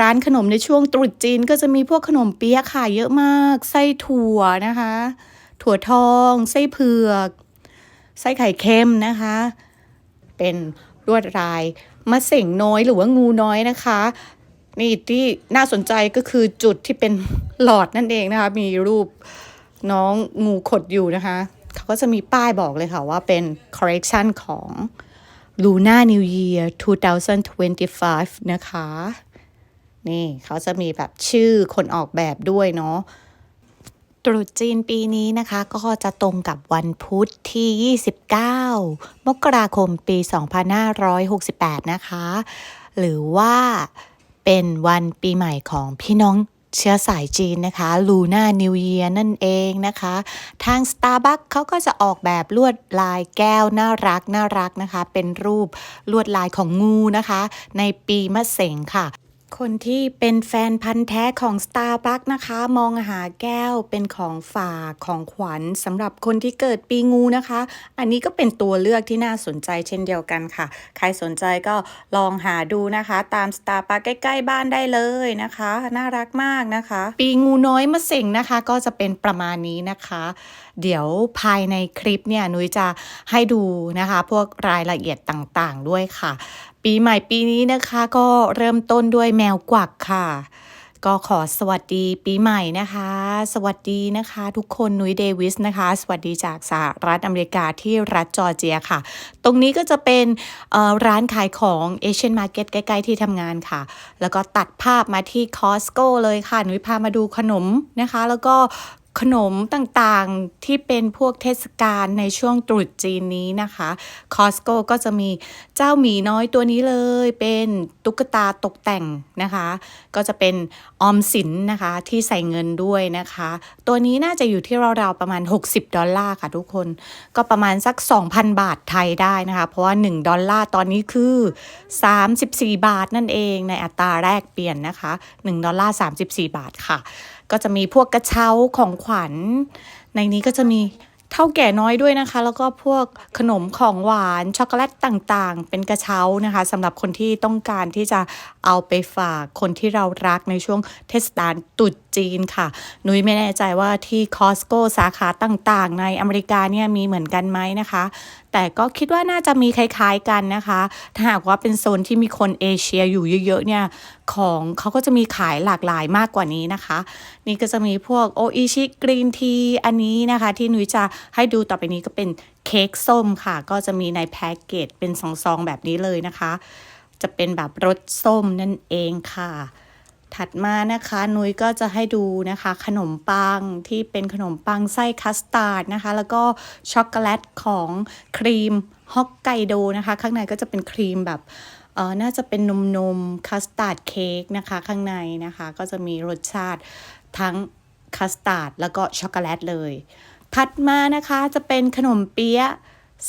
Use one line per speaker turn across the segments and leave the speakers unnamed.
ร้านขนมในช่วงตรุษจีนก็จะมีพวกขนมเปี๊ยะขายเยอะมาก ไส้ถั่วนะคะ ถั่วทอง ไส้เผือก ไส้ไข่เค็มนะคะ เป็นลวดลายมะเส็งน้อยหรือว่างูน้อยนะคะ นี่ที่น่าสนใจก็คือจุดที่เป็นหลอดนั่นเองนะคะ มีรูปน้องงูขดอยู่นะคะ เขาก็จะมีป้ายบอกเลยค่ะว่าเป็น correction ของ Luna New Year 2025 นะคะ นี่เขาจะมีแบบชื่อคนออกแบบด้วยเนาะตรุษจีนปีนี้นะคะก็จะตรงกับวันพุธที่ 29 มกราคมปี 2568 นะคะ หรือว่าเป็นวันปีใหม่ของพี่น้องเชื้อสายจีนนะคะ Luna New Year นั่นเองนะคะ ทาง Starbucks เขาก็จะออกแบบลวดลายแก้วน่ารักน่ารักนะคะ เป็นรูปลวดลายของงูนะคะ ในปีมะเสงค่ะ คนที่เป็นแฟนพันธ์แท้ของ Starbucks นะคะ มองหาแก้วเป็นของฝากของขวัญสำหรับคนที่เกิดปีงูนะคะ อันนี้ก็เป็นตัวเลือกที่น่าสนใจเช่นเดียวกันค่ะ ใครสนใจก็ลองหาดูนะคะ ตาม Starbucks ใกล้ ๆ บ้านได้เลยนะคะ น่ารักมากนะคะ ปีงูน้อยมะเส็งนะคะ ก็จะเป็นประมาณนี้นะคะ เดี๋ยวภายในคลิปเนี่ยนุ้ยจะให้ดูนะคะ พวกรายละเอียดต่างๆด้วยค่ะ ปีใหม่ปีนี้นะคะก็เริ่มต้นด้วยแมวกวักค่ะ ก็ขอสวัสดีปีใหม่นะคะ สวัสดีนะคะ ทุกคนนุ้ยเดวิสนะคะ สวัสดีจากสหรัฐอเมริกาที่รัฐจอร์เจียค่ะ ตรงนี้ก็จะเป็นร้านขายของเอเชียนมาร์เก็ตใกล้ๆที่ทำงานค่ะ แล้วก็ตัดภาพมาที่คอสโก้เลยค่ะนุ้ยพามาดูขนมนะคะ แล้วก็ ขนมต่างๆที่เป็นพวกเทศกาลในช่วงตรุษจีนนี้นะคะคอสโกก็จะมีเจ้าหมีน้อยตัวนี้เลย เป็นตุ๊กตาตกแต่งนะคะ ก็จะเป็นออมสินนะคะที่ใส่เงินด้วยนะคะ ตัวนี้น่าจะอยู่ที่ราวๆประมาณ 60 ดอลลาร์ค่ะทุกคน ก็ประมาณสัก 2,000 บาทไทยได้นะคะ เพราะว่า 1 ดอลลาร์ตอนนี้คือ 34 บาทนั่นเองในอัตราแรกเปลี่ยนนะคะ 1 ดอลลาร์ 34 บาทค่ะ ก็จะมีพวกกระเช้าของขวัญ ในนี้ก็จะมีเท่าแก่น้อยด้วยนะคะ แล้วก็พวกขนมของหวานช็อกโกแลตต่างๆ เป็นกระเช้านะคะสำหรับคนที่ต้องการที่จะเอาไปฝากคนที่เรารักในช่วงเทศกาลตรุษจีนค่ะ นุ้ยไม่แน่ใจว่าที่คอสโก้สาขาต่างๆ ในอเมริกาเนี่ยมีเหมือนกันไหมนะคะแต่ก็คิดว่าน่าจะมีคล้ายๆกันนะคะ ถ้าหากว่าเป็นโซนที่มีคนเอเชียอยู่เยอะๆเนี่ยของเขาก็จะมีขายหลากหลายมากกว่านี้นะคะ นี่ก็จะมีพวกโออิชิกรีนทีอันนี้นะคะ ที่นุ้ยจะให้ดูต่อไปนี้ก็เป็นเค้กส้มค่ะ ก็จะมีในแพ็กเกจเป็นซองๆแบบนี้เลยนะคะ จะเป็นแบบรสส้มนั่นเองค่ะ ถัดมานะคะนุ้ยก็จะให้ดูนะคะ ขนมปังที่เป็นขนมปังไส้คัสตาร์ดนะคะ แล้วก็ช็อกโกแลตของครีมฮอกไกโดนะคะ ข้างในก็จะเป็นครีมแบบเออน่าจะเป็นนมนมคัสตาร์ดเค้กนะคะ ข้างในนะคะ ก็จะมีรสชาติทั้งคัสตาร์ดแล้วก็ช็อกโกแลตเลย ถัดมานะคะจะเป็นขนมเปี๊ยะ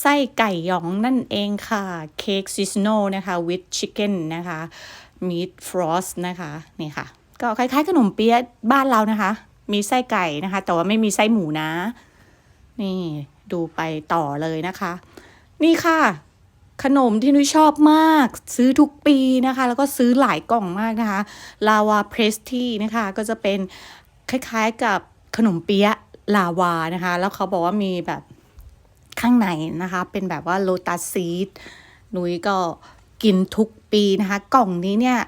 ไส้ไก่หยองนั่นเองค่ะเค้กซิสโนนะคะ with chicken นะคะ meat frost นะคะนี่ค่ะ ก็คล้ายๆ ขนมเปี๊ยะบ้านเรานะคะ มีไส้ไก่นะคะ แต่ว่าไม่มีไส้หมูนะ นี่ดูไปต่อเลยนะคะ นี่ค่ะ ขนมที่นุ้ยชอบมาก ซื้อทุกปีนะคะ แล้วก็ซื้อหลายกล่องมากนะคะลาวาเพรสทีนะคะก็จะเป็นคล้ายๆกับขนมเปี๊ยะลาวานะคะ แล้วเขาบอกว่ามีแบบข้างในนะคะ เป็นแบบว่าโลตัสซีดนุ้ยก็ กินทุกปีนะคะ กล่องนี้เนี่ย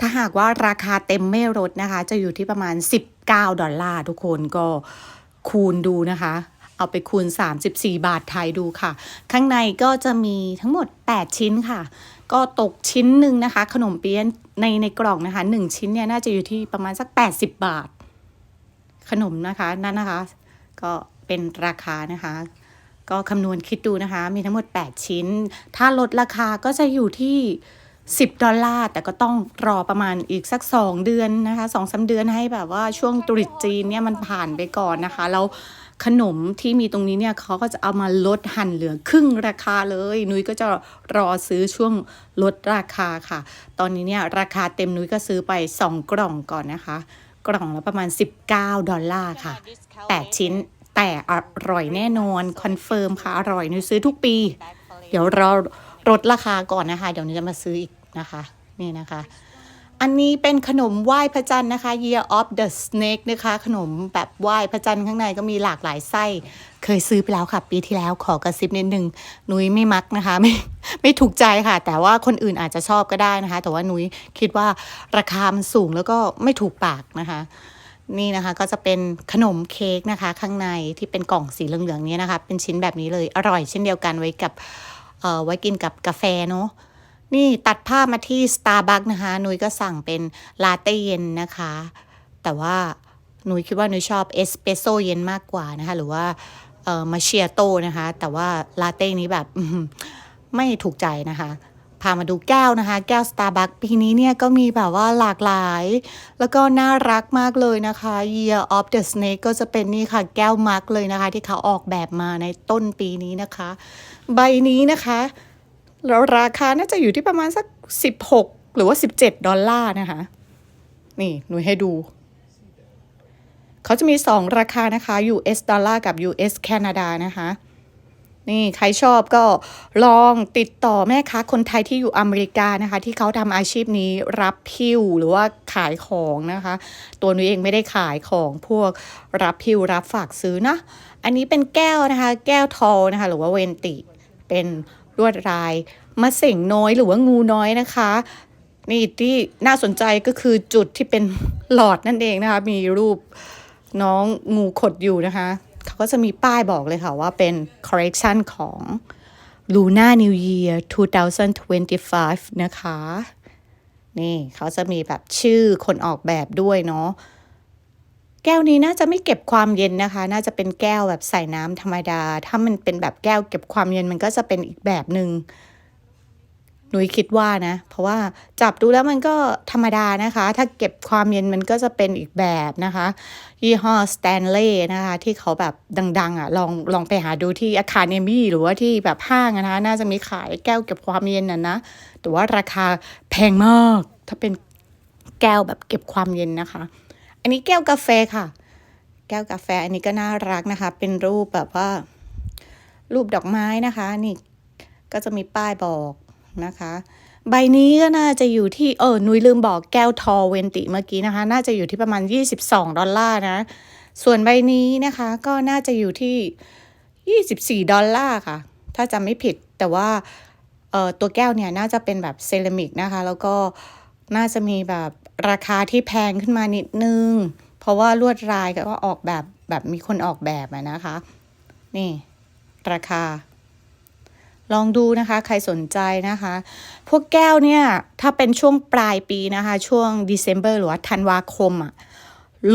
ถ้าหากว่าราคาเต็มไม่ลดนะคะ จะอยู่ที่ประมาณ 19 ดอลลาร์ทุกคนก็คูณดูนะคะ เอาไปคูณ 34 บาทไทยดูค่ะ ข้างในก็จะมีทั้งหมด 8 ชิ้นค่ะ ก็ตกชิ้นหนึ่งนะคะ ขนมเปี๊ยะในในกล่องนะคะ 1 ชิ้นเนี่ยน่าจะอยู่ที่ประมาณสัก 80 บาท ขนมนะคะนั่นนะคะ ก็เป็นราคานะคะ ก็คำนวณคิดดูนะคะ มีทั้งหมด 8 ชิ้น ถ้าลดราคาก็จะอยู่ที่ 10 ดอลลาร์ แต่ก็ต้องรอประมาณอีกสัก 2 เดือนนะคะสองสาเดือนให้แบบว่าช่วงตรุษจีนเนี่ยมันผ่านไปก่อนนะคะ แล้วขนมที่มีตรงนี้เนี่ยเขาก็จะเอามาลดหั่นเหลือครึ่งราคาเลย นุ้ยก็จะรอซื้อช่วงลดราคาค่ะ ตอนนี้เนี่ยราคาเต็มนุ้ยก็ซื้อไป 2 กล่องก่อนนะคะ กล่องละประมาณ 19 ดอลลาร์ค่ะ 8 ชิ้น แต่อร่อยแน่นอนคอนเฟิร์มค่ะ อร่อยนุ้ยซื้อทุกปี เดี๋ยวรอลดราคาก่อนนะคะ เดี๋ยวนุ้จะมาซื้ออีกนะคะ นี่นะคะ อันนี้เป็นขนมไหว้พระจันทร์นะคะ Year of the Snake นะคะ ขนมแบบไหว้พระจันทร์ข้างในก็มีหลากหลายไส้ เคยซื้อไปแล้วค่ะ ปีที่แล้วขอกระซิบนิดนึงนุ้ยไม่มักนะคะไม่ไม่ถูกใจค่ะ แต่ว่าคนอื่นอาจจะชอบก็ได้นะคะ แต่ว่านุ้ยคิดว่าราคามันสูงแล้วก็ไม่ถูกปากนะคะ นี่นะคะก็จะเป็นขนมเค้กนะคะ ข้างในที่เป็นกล่องสีเหลืองๆนี้นะคะ เป็นชิ้นแบบนี้เลยอร่อยเช่นเดียวกันไว้กับไว้กินกับกาแฟเนาะนี่ตัดภาพมาที่ Starbucks นะคะ นุ้ยก็สั่งเป็นลาเต้เย็นนะคะ แต่ว่านุ้ยคิดว่านุ้ยชอบเอสเปรสโซเย็นมากกว่านะคะ หรือว่าเอ่อมาเชียโตนะคะ แต่ว่าลาเต้นี้แบบไม่ถูกใจนะคะ พามาดูแก้วนะคะ แก้ว Starbucks ปีนี้เนี่ยก็มีแบบว่าหลากหลาย แล้วก็น่ารักมากเลยนะคะ Year of the Snake ก็จะเป็นนี่ค่ะแก้วมาร์กเลยนะคะ ที่เขาออกแบบมาในต้นปีนี้นะคะ ใบนี้นะคะแล้วราคาน่าจะอยู่ที่ประมาณสัก 16 หรือว่า 17 ดอลลาร์นะคะ นี่หนูให้ดูเขาจะมี 2 ราคานะคะ US ดอลลาร์กับ US แคนาดานะคะ นี่ใครชอบก็ลองติดต่อแม่ค้าคนไทยที่อยู่อเมริกานะคะ ที่เขาทำอาชีพนี้รับพิวหรือว่าขายของนะคะ ตัวหนูเองไม่ได้ขายของพวกรับพิวรับฝากซื้อนะ อันนี้เป็นแก้วนะคะ แก้วทอนะคะ หรือว่าเวนติเป็นลวดลายมะเสงน้อยหรือว่างูน้อยนะคะนี่ที่น่าสนใจก็คือจุดที่เป็นหลอดนั่นเองนะคะ มีรูปน้องงูขดอยู่นะคะ เขาก็จะมีป้ายบอกเลยค่ะว่าเป็น correction ของ Luna New Year 2025 นะคะ นี่เขาจะมีแบบชื่อคนออกแบบด้วยเนาะแก้วนี้น่าจะไม่เก็บความเย็นนะคะ น่าจะเป็นแก้วแบบใส่น้ำธรรมดา ถ้ามันเป็นแบบแก้วเก็บความเย็นมันก็จะเป็นอีกแบบหนึ่ง นุยคิดว่านะ เพราะว่าจับดูแล้วมันก็ธรรมดานะคะ ถ้าเก็บความเย็นมันก็จะเป็นอีกแบบนะคะ ยี่ห้อสแตนเลย์นะคะ ที่เขาแบบดังๆอะลองลองไปหาดูที่อาคาเนมี่หรือว่าที่แบบห้างนะคะ น่าจะมีขายแก้วเก็บความเย็นน่ะนะ แต่ว่าราคาแพงมาก ถ้าเป็นแก้วแบบเก็บความเย็นนะคะ อันนี้แก้วกาแฟค่ะ แก้วกาแฟอันนี้ก็น่ารักนะคะ เป็นรูปแบบว่ารูปดอกไม้นะคะ นี่ก็จะมีป้ายบอก นะคะ ใบนี้ก็น่าจะอยู่ที่เออนุยลืมบอกแก้วทอเวนติเมื่อกี้นะคะ น่าจะอยู่ที่ประมาณ 22 ดอลลาร์นะ ส่วนใบนี้นะคะก็น่าจะอยู่ที่ 24 ดอลลาร์ค่ะ ถ้าจำไม่ผิดแต่ว่าเออตัวแก้วเนี่ยน่าจะเป็นแบบเซรามิกนะคะ แล้วก็น่าจะมีแบบราคาที่แพงขึ้นมานิดนึง เพราะว่าลวดลายก็ออกแบบแบบมีคนออกแบบนะคะ นี่ ราคา ลองดูนะคะ ใครสนใจนะคะ พวกแก้วเนี่ย ถ้าเป็นช่วงปลายปีนะคะ ช่วง December หรือว่าธันวาคมอะ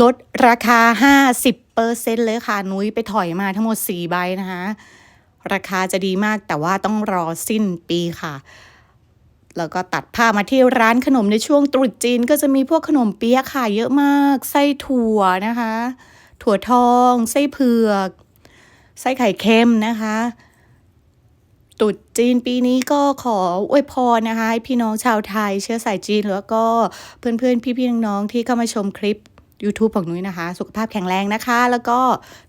ลดราคา 50%เลยค่ะ นุ้ยไปถอยมาทั้งหมด 4 ใบนะคะ ราคาจะดีมากแต่ว่าต้องรอสิ้นปีค่ะ แล้วก็ตัดผ้ามาที่ร้านขนมในช่วงตรุษจีนก็จะมีพวกขนมเปี๊ยะขายเยอะมาก ไส้ถั่วนะคะ ถั่วทอง ไส้เผือก ไส้ไข่เค็มนะคะ ตรุษจีนปีนี้ก็ขออวยพรนะคะให้พี่น้องชาวไทย เชื้อสายจีนแล้วก็เพื่อนๆ พี่ๆน้องๆที่เข้ามาชมคลิป YouTube ของนุ้ยนะคะ สุขภาพแข็งแรงนะคะ แล้วก็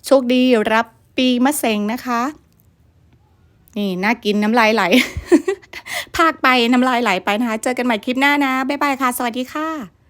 โชคดีรับปีมะเซ็งนะคะ นี่น่ากินน้ำลายไหล ภาคไปน้ำลายไหลไปนะคะ เจอกันใหม่คลิปหน้านะ บ๊ายบายค่ะ สวัสดีค่ะ